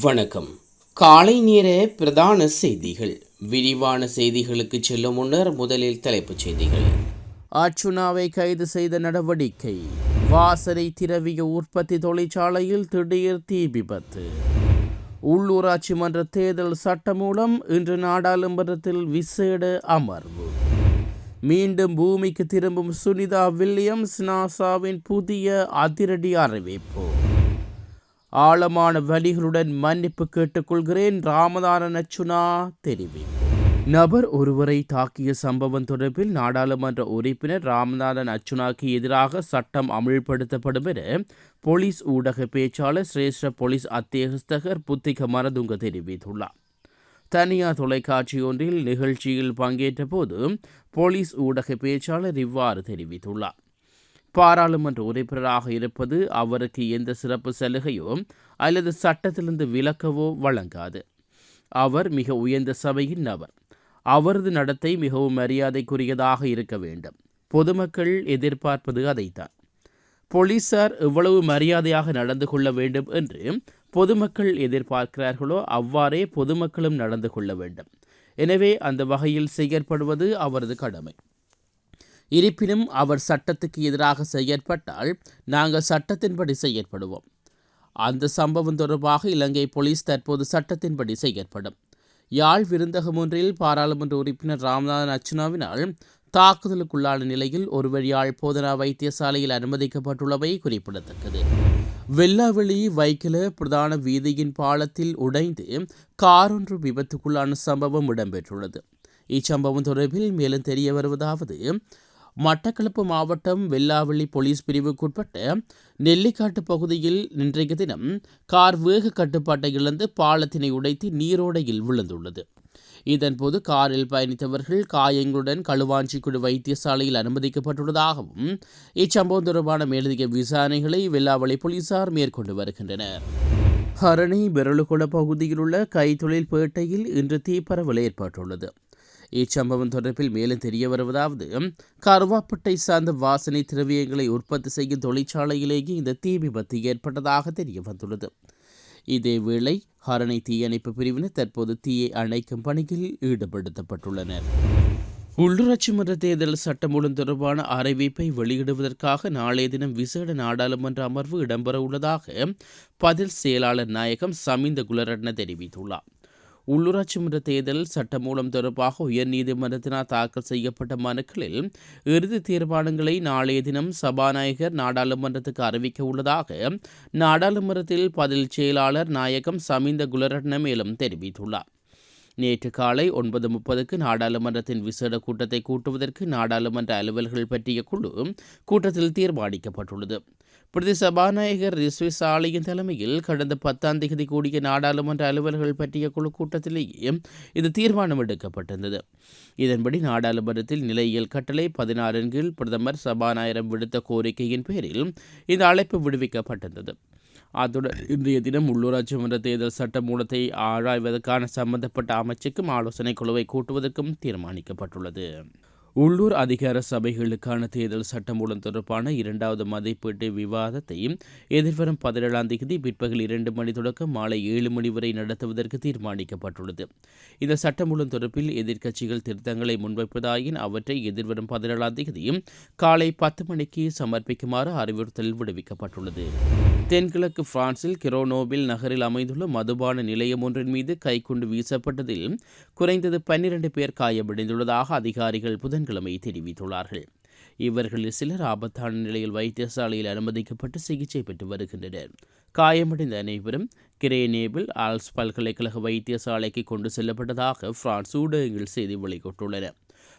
வணக்கம். காலை நேர பிரதான செய்திகள். விரிவான செய்திகளுக்கு செல்லும் முன்னர் முதலில் தலைப்புச் செய்திகள். அர்ச்சுனாவை கைது செய்த நடவடிக்கை. வாசனை திரவிய உற்பத்தி தொழிற்சாலையில் திடீர் தீ விபத்து. உள்ளூராட்சி மன்ற தேர்தல் சட்டமூலம் இன்று நாடாளுமன்றத்தில் விசேட அமர்வு. மீண்டும் பூமிக்கு திரும்பும் சுனிதா வில்லியம்ஸ் நாசாவின் புதிய அதிரடி அறிவிப்பு. ஆழமான வழிகளுடன் மன்னிப்பு கேட்டுக்கொள்கிறேன். ராமதான நச்சுனா தெரிவிப்பு நபர் ஒருவரை தாக்கிய சம்பவம் தொடர்பில் நாடாளுமன்ற உறுப்பினர் ராமநாதன் அச்சுனாக்கு எதிராக சட்டம் அமுல்படுத்தப்படும் என போலீஸ் ஊடக பேச்சாளர் சிரேஷ்ட போலீஸ் அத்தியகஸ்தகர் புத்திக மரதுங்க தெரிவித்துள்ளார். தனியார் தொலைக்காட்சி ஒன்றில் நிகழ்ச்சியில் பங்கேற்ற போது போலீஸ் ஊடக பேச்சாளர் இவ்வாறு தெரிவித்துள்ளார். பாராளுமன்ற உறுப்பினராக இருப்பது அவருக்கு எந்த சிறப்பு சலுகையோ அல்லது சட்டத்திலிருந்து விலக்கவோ வழங்காது. அவர் மிக உயர்ந்த சபையின் நபர். அவரது நடத்தை மிகவும் மரியாதைக்குரியதாக இருக்க வேண்டும். பொதுமக்கள் எதிர்பார்ப்பது அதைத்தான். போலீசார் எவ்வளவு மரியாதையாக நடந்து கொள்ள வேண்டும் என்று பொதுமக்கள் எதிர்பார்க்கிறார்களோ அவ்வாறே பொதுமக்களும் நடந்து கொள்ள வேண்டும். எனவே அந்த வகையில் செயற்படுவது அவரது கடமை. இருப்பினும் அவர் சட்டத்துக்கு எதிராக செயற்பட்டால் நாங்கள் சட்டத்தின்படி செயற்படுவோம். அந்த சம்பவம் தொடர்பாக இலங்கை போலீஸ் தற்போது சட்டத்தின்படி செயற்படும். யாழ் விருந்தகம் ஒன்றில் பாராளுமன்ற உறுப்பினர் ராமநாதன் அர்ச்சுனாவினால் தாக்குதலுக்குள்ளான நிலையில் ஒருவர் யாழ் போதனா வைத்தியசாலையில் அனுமதிக்கப்பட்டுள்ளவை குறிப்பிடத்தக்கது. வெள்ளாவெளி வைக்கல பிரதான வீதியின் பாலத்தில் உடைந்து காரொன்று விபத்துக்குள்ளான சம்பவம் இடம்பெற்றுள்ளது. இச்சம்பவம் தொடர்பில் மேலும் தெரிய வருவதாவது மட்டக்களப்பு மாவட்டம் வெல்லாவள்ளி போலீஸ் பிரிவுக்குட்பட்ட நெல்லிக்காட்டு பகுதியில் இன்றைய தினம் கார் வேக கட்டுப்பாட்டை இழந்து பாலத்தினை உடைத்து நீரோடையில் விழுந்துள்ளது. இதன்போது காரில் பயணித்தவர்கள் காயங்களுடன் களுவாஞ்சிக்குடி வைத்தியசாலையில் அனுமதிக்கப்பட்டுள்ளதாகவும் இச்சம்பவம் தொடர்பான மேலதிக விசாரணைகளை வெல்லாவளி போலீசார் மேற்கொண்டு வருகின்றனர். ஹரணி பெரலுகுள பகுதியில் உள்ள கைத்தொழில் பேட்டையில் இன்று தீப்பரவல் ஏற்பட்டுள்ளது. இச்சம்பவம் தொடர்பில் மேலும் தெரிய வருவதாவது கருவாப்பட்டை சார்ந்த வாசனை திரவியங்களை உற்பத்தி செய்யும் தொழிற்சாலையிலேயே இந்த தீ விபத்து ஏற்பட்டதாக தெரிய வந்துள்ளது. இதேவேளை ஹரணை தீயணைப்பு பிரிவினர் தற்போது தீயை அணைக்கும் பணியில் ஈடுபடுத்தப்பட்டுள்ளனர். உள்ளூராட்சி மன்ற தேர்தல் சட்டமூலம் தொடர்பான அறிவிப்பை வெளியிடுவதற்காக நாளைய தினம் விசேட நாடாளுமன்ற அமர்வு இடம்பெறவுள்ளதாக பதில் செயலாளர் நாயகம் சமிந்த குலரட்ன தெரிவித்துள்ளார். உள்ளூராட்சி மன்ற தேர்தல் சட்டமூலம் தொடர்பாக உயர்நீதிமன்றத்தினால் தாக்கல் செய்யப்பட்ட மனுக்களில் இறுதி தீர்மானங்களை நாளைய தினம் சபாநாயகர் நாடாளுமன்றத்துக்கு அறிவிக்க உள்ளதாக நாடாளுமன்றத்தில் பதில் செயலாளர் நாயகம் சமிந்த குலரட்ன மேலும் தெரிவித்துள்ளார். நேற்று காலை ஒன்பது முப்பதுக்கு நாடாளுமன்றத்தின் விசேட கூட்டத்தை கூட்டுவதற்கு நாடாளுமன்ற அலுவல்கள் பற்றிய குழு கூட்டத்தில் தீர்மானிக்கப்பட்டுள்ளது. பிரதி சபாநாயகர் ரிஸ்வி சாலியின் தலைமையில் கடந்த பத்தாம் தேதி கூடிய நாடாளுமன்ற அலுவலர்கள் பற்றிய குழு கூட்டத்திலேயே இது தீர்மானம் எடுக்கப்பட்டிருந்தது. இதன்படி நாடாளுமன்றத்தில் நிலையியல் கட்டளை பதினாறின் கீழ் பிரதமர் சபாநாயகரம் விடுத்த கோரிக்கையின் பேரில் இந்த அழைப்பு விடுவிக்கப்பட்டிருந்தது. அத்துடன் இன்றைய தினம் உள்ளூராட்சி மன்ற தேர்தல் சட்ட மூலத்தை ஆராய்வதற்கான சம்பந்தப்பட்ட அமைச்சுக்கும் ஆலோசனை குழுவை கூட்டுவதற்கும் தீர்மானிக்கப்பட்டுள்ளது. உள்ளூர் அதிகார சபைகளுக்கான தேர்தல் சட்டமூலம் தொடர்பான இரண்டாவது மதிப்பீட்டு விவாதத்தை எதிர்வரும் பதினேழாம் தேதி பிற்பகல் இரண்டு மணி தொடக்கம் மாலை ஏழு மணி வரை நடத்துவதற்கு தீர்மானிக்கப்பட்டுள்ளது. இந்த சட்டமூலம் தொடர்பில் எதிர்க்கட்சிகள் திருத்தங்களை முன்வைப்பதாயின் அவற்றை எதிர்வரும் பதினேழாம் தேதி காலை பத்து மணிக்கு சமர்ப்பிக்குமாறு அறிவுறுத்தல் விடுவிக்கப்பட்டுள்ளது. தென்கிழக்கு பிரான்சில் கிரோனோபில் நகரில் அமைந்துள்ள மதுபான நிலையம் ஒன்றின் மீது கைக்குண்டு வீசப்பட்டதில் குறைந்தது பன்னிரண்டு பேர் காயமடைந்துள்ளதாக அதிகாரிகள் புதன்கிழமை தெரிவித்துள்ளார்கள். இவர்களில் சிலர் ஆபத்தான நிலையில் வைத்தியசாலையில் அனுமதிக்கப்பட்டு சிகிச்சை பெற்று வருகின்றனர். காயமடைந்த அனைவரும் கிரேனேபிள் ஆல்ஸ் பல்கலைக்கழக வைத்தியசாலைக்கு கொண்டு செல்லப்பட்டதாக பிரான்ஸ் ஊடகங்கள் செய்தி வெளியிட்டுள்ளன.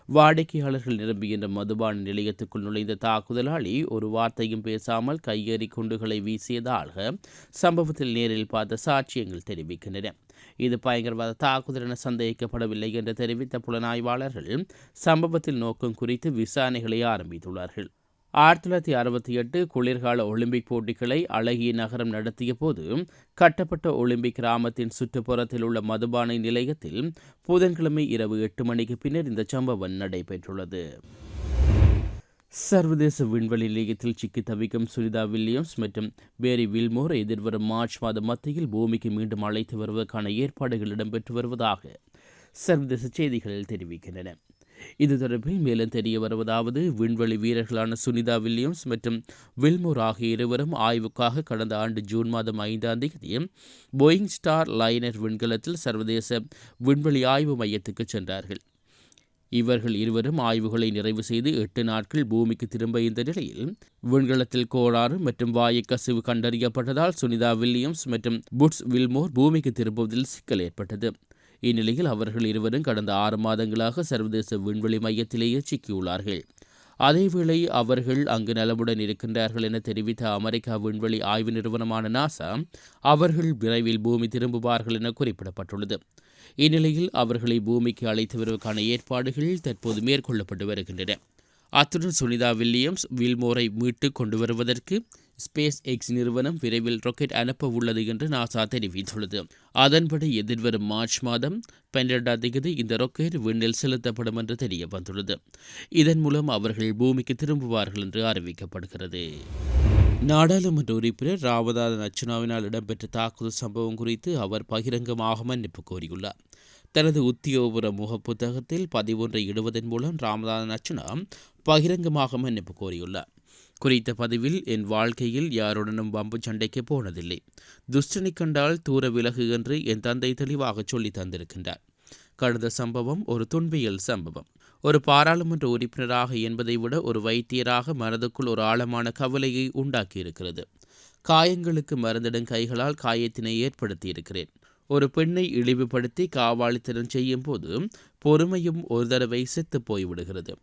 வாடிக்கையாளர்கள் நிரம்புகின்ற மதுபான நிலையத்துக்குள் நுழைந்த தாக்குதலாளி ஒரு வார்த்தையும் பேசாமல் கையெறி குண்டுகளை வீசியதாக சம்பவத்தில் நேரில் பார்த்த சாட்சியங்கள் தெரிவிக்கின்றன. இது பயங்கரவாத தாக்குதல் என சந்தேகிக்கப்படவில்லை என்று தெரிவித்த புலனாய்வாளர்கள் சம்பவத்தில் நோக்கம் குறித்து விசாரணைகளை ஆரம்பித்துள்ளார்கள். ஆயிரத்தி தொள்ளாயிரத்தி அறுபத்தி எட்டு குளிர்கால ஒலிம்பிக் போட்டிகளை அழகிய நகரம் நடத்திய போது கட்டப்பட்ட ஒலிம்பிக் கிராமத்தின் சுற்றுப்புறத்தில் உள்ள மதுபானை நிலையத்தில் புதன்கிழமை இரவு எட்டு மணிக்கு பின்னர் இந்த சம்பவம் நடைபெற்றுள்ளது. சர்வதேச விண்வெளி நிலையத்தில் சிக்கி தவிக்கும் சுனிதா வில்லியம்ஸ் மற்றும் பேரி வில்மோர் எதிர்வரும் மார்ச் மாத மத்தியில் பூமிக்கு மீண்டும் அழைத்து வருவதற்கான ஏற்பாடுகள் இடம்பெற்று வருவதாக சர்வதேச செய்திகள் தெரிவிக்கின்றன. இது தொடர்பில் மேலும் தெரிய வருவதாவது விண்வெளி வீரர்களான சுனிதா வில்லியம்ஸ் மற்றும் வில்மோர் ஆகிய இருவரும் ஆய்வுக்காக கடந்த ஆண்டு ஜூன் மாதம் ஐந்தாம் தேதி போயிங் ஸ்டார் லைனர் விண்கலத்தில் சர்வதேச விண்வெளி ஆய்வு மையத்துக்கு சென்றார்கள். இவர்கள் இருவரும் ஆய்வுகளை நிறைவு செய்து எட்டு நாட்கள் பூமிக்கு திரும்ப இந்த நிலையில் விண்கலத்தில் கோளாறு மற்றும் வாயு கசிவு கண்டறியப்பட்டதால் சுனிதா வில்லியம்ஸ் மற்றும் புட்ஸ் வில்மோர் பூமிக்கு திரும்புவதில் சிக்கல் ஏற்பட்டது. இந்நிலையில் அவர்கள் இருவரும் கடந்த ஆறு மாதங்களாக சர்வதேச விண்வெளி மையத்திலேயே சிக்கியுள்ளார்கள். அதேவேளை அவர்கள் அங்கு நலமுடன் இருக்கின்றார்கள் என தெரிவித்த அமெரிக்கா விண்வெளி ஆய்வு நிறுவனமான நாசா அவர்கள் விரைவில் பூமி திரும்புவார்கள் என குறிப்பிடப்பட்டுள்ளது. இந்நிலையில் அவர்களை பூமிக்கு அழைத்து வருவதற்கான ஏற்பாடுகள் தற்போது மேற்கொள்ளப்பட்டு வருகின்றன. அத்துடன் சுனிதா வில்லியம்ஸ் வில்மோரை மீட்டு கொண்டு வருவதற்கு ஸ்பேஸ் எக்ஸ் நிறுவனம் விரைவில் ராக்கெட் அனுப்ப உள்ளது என்று நாசா தெரிவித்துள்ளது. அதன்படி எதிர்வரும் மார்ச் மாதம் பன்னிரெண்டாம் தேதி இந்த ராக்கெட் விண்ணில் செலுத்தப்படும் என்று தெரிய வந்துள்ளது இதன் மூலம் அவர்கள் பூமிக்கு திரும்புவார்கள் என்று அறிவிக்கப்படுகிறது. நாடாளுமன்ற உறுப்பினர் ராவதாத நச்சுனாவினால் இடம்பெற்ற தாக்குதல் சம்பவம் குறித்து அவர் பகிரங்கமாக மன்னிப்பு கோரியுள்ளார். தனது உத்தியோகபுர முகப்புத்தகத்தில் பதிவொன்றை இடுவதன் மூலம் ராமதாசன் அச்சுனா பகிரங்கமாக மன்னிப்பு கோரியுள்ளார். குறித்த பதிவில் என் வாழ்க்கையில் யாருடனும் வம்பு சண்டைக்கு போனதில்லை. துஷ்டனை கண்டால் தூர விலகு என்று என் தந்தை தெளிவாக சொல்லி தந்திருக்கின்றார். கடந்த சம்பவம் ஒரு துன்பியல் சம்பவம். ஒரு பாராளுமன்ற உறுப்பினராக என்பதை விட ஒரு வைத்தியராக மனதுக்குள் ஒரு ஆழமான கவலையை உண்டாக்கியிருக்கிறது. காயங்களுக்கு மருந்திடும் கைகளால் காயத்தினை ஏற்படுத்தியிருக்கிறேன். ஒரு பெண்ணை இழிவுபடுத்தி காவாளித்தனம் செய்யும் போது பொறுமையும் ஒரு தடவை செத்து போய்விடுகிறது.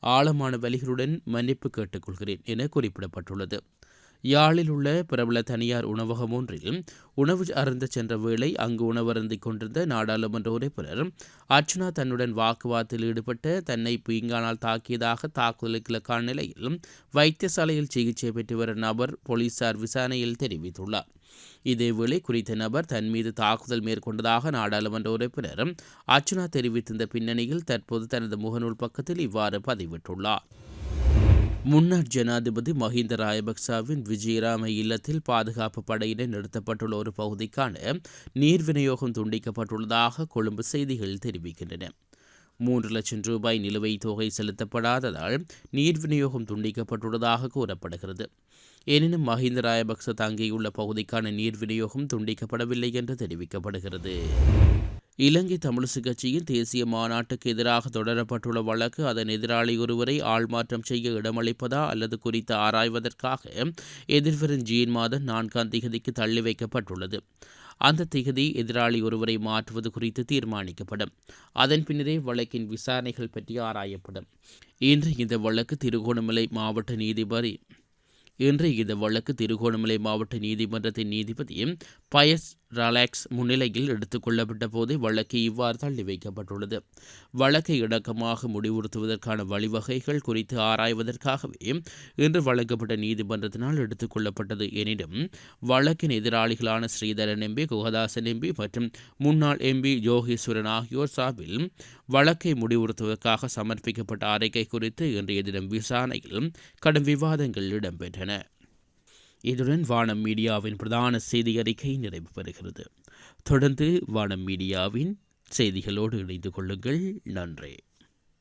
ஆழமான வழிகளுடன் மன்னிப்பு கேட்டுக்கொள்கிறேன் என குறிப்பிடப்பட்டுள்ளது. யாழில் உள்ள பிரபல தனியார் உணவகம் ஒன்றில் உணவு அருந்த சென்ற வேளை அங்கு உணவருந்திக் கொண்டிருந்த நாடாளுமன்ற உறுப்பினர் அர்ச்சனா தன்னுடன் வாக்குவாதத்தில் ஈடுபட்ட தன்னை பீங்கானால் தாக்கியதாக தாக்குதலுக்கான நிலையில் வைத்தியசாலையில் சிகிச்சை பெற்று வரும் நபர் போலீசார் விசாரணையில் தெரிவித்துள்ளார். இதேவேளை குறித்த நபர் தன் மீது தாக்குதல் மேற்கொண்டதாக நாடாளுமன்ற உறுப்பினர் அர்ச்சனா தெரிவித்திருந்த பின்னணியில் தற்போது தனது முகநூல் பக்கத்தில் இவ்வாறு பதிவிட்டுள்ளார். முன்னாள் ஜனாதிபதி மஹிந்த ராயபக்சாவின் விஜயராம இல்லத்தில் பாதுகாப்பு படையினர் நிறுத்தப்பட்டுள்ள ஒரு பகுதிக்கான நீர் விநியோகம் துண்டிக்கப்பட்டுள்ளதாக கொழும்பு செய்திகள் தெரிவிக்கின்றன. மூன்று லட்சம் ரூபாய் நிலுவைத் தொகை செலுத்தப்படாததால் நீர் விநியோகம் துண்டிக்கப்பட்டுள்ளதாக கூறப்படுகிறது. எனினும் மஹிந்த ராயபக்ச தங்கியுள்ள பகுதிக்கான நீர் விநியோகம் துண்டிக்கப்படவில்லை என்று தெரிவிக்கப்படுகிறது. இலங்கை தமிழிசு கட்சியின் தேசிய மாநாட்டுக்கு எதிராக தொடரப்பட்டுள்ள வழக்கு அதன் எதிராளி ஒருவரை ஆள்மாற்றம் செய்ய இடமளிப்பதா அல்லது குறித்து ஆராய்வதற்காக எதிர்வரும் ஜீன் மாதம் நான்காம் திகதிக்கு தள்ளி வைக்கப்பட்டுள்ளது. அந்த திகதி எதிராளி ஒருவரை மாற்றுவது குறித்து தீர்மானிக்கப்படும். அதன் பின்னரே வழக்கின் விசாரணைகள் பற்றி ஆராயப்படும். இன்று இந்த வழக்கு திருகோணமலை மாவட்ட நீதிபதி இன்று இந்த வழக்கு திருகோணமலை மாவட்ட நீதிமன்றத்தின் நீதிபதி பயஸ் ரலாக்ஸ் முன்னிலையில் எடுத்துக் கொள்ளப்பட்ட போதே வழக்கு இவ்வாறு தள்ளி வைக்கப்பட்டுள்ளது. வழக்கை இடக்கமாக முடிவுறுத்துவதற்கான வழிவகைகள் குறித்து ஆராய்வதற்காகவே இன்று வழங்கப்பட்ட நீதிமன்றத்தினால் எடுத்துக் கொள்ளப்பட்டது. எனினும் வழக்கின் எதிராளிகளான ஸ்ரீதரன் எம்பி குகதாசன் எம்பி மற்றும் முன்னாள் எம்பி யோகேஸ்வரன் ஆகியோர் சார்பில் வழக்கை முடிவுறுத்துவதற்காக சமர்ப்பிக்கப்பட்ட அறிக்கை குறித்து இன்றைய தினம் விசாரணையில் கடும் விவாதங்கள் இடம்பெற்றன. இதுடன் வானம் மீடியாவின் பிரதான செய்தி அறிக்கை நிறைவு பெறுகிறது. தொடர்ந்து வானம் மீடியாவின் செய்திகளோடு இணைந்து கொள்ளுங்கள். நன்றி.